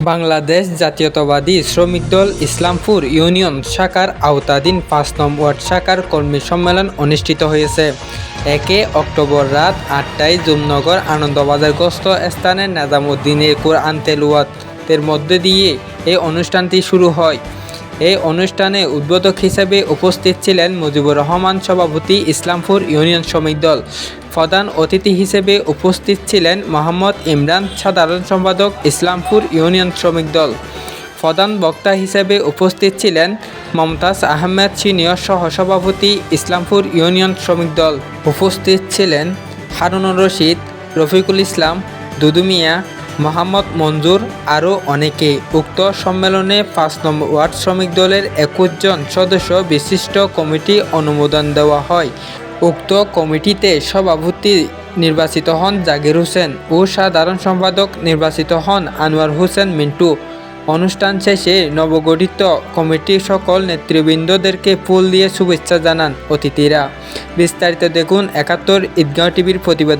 বাংলাদেশ জাতীয়তাবাদী শ্রমিক দল ইসলামপুর ইউনিয়ন শাখার আওতাধীন পাঁচ নম্বর ওয়ার্ড শাখার কর্মী সম্মেলন অনুষ্ঠিত হয়েছে। একে অক্টোবর রাত আটটায় জুমনগর আনন্দবাজারগ্রস্ত স্থানে নাজামুদ্দিনের কোরআন তেলুয়াতের মধ্যে দিয়ে এই অনুষ্ঠানটি শুরু হয়। এই অনুষ্ঠানে উদ্বোধক হিসেবে উপস্থিত ছিলেন মুজিবুর রহমান সভাপতি ইসলামপুর ইউনিয়ন শ্রমিক দল। প্রধান অতিথি হিসেবে উপস্থিত ছিলেন মোহাম্মদ ইমরান, সাধারণ সম্পাদক, ইসলামপুর ইউনিয়ন শ্রমিক দল। প্রধান বক্তা হিসেবে উপস্থিত ছিলেন মমতাজ আহমেদ, সিনিয়র সহসভাপতি, ইসলামপুর ইউনিয়ন শ্রমিক দল। উপস্থিত ছিলেন হারুনুর রশিদ, রফিকুল ইসলাম দুদুমিয়া মোহাম্মদ মঞ্জুর আরও অনেকে। উক্ত সম্মেলনে পাঁচ নম্বর ওয়ার্ড শ্রমিক দলের একুশ জন সদস্য বিশিষ্ট কমিটি অনুমোদন দেওয়া হয়। উক্ত কমিটিতে সভাপতি নির্বাচিত হন জাগির হোসেন ও সাধারণ সম্পাদক নির্বাচিত হন আনোয়ার হোসেন মিন্টু। অনুষ্ঠান শেষে নবগঠিত কমিটির সকল নেতৃবৃন্দদেরকে ফুল দিয়ে শুভেচ্ছা জানান অতিথিরা। বিস্তারিত দেখুন একাত্তর ঈদগাঁও টিভির প্রতিবেদন।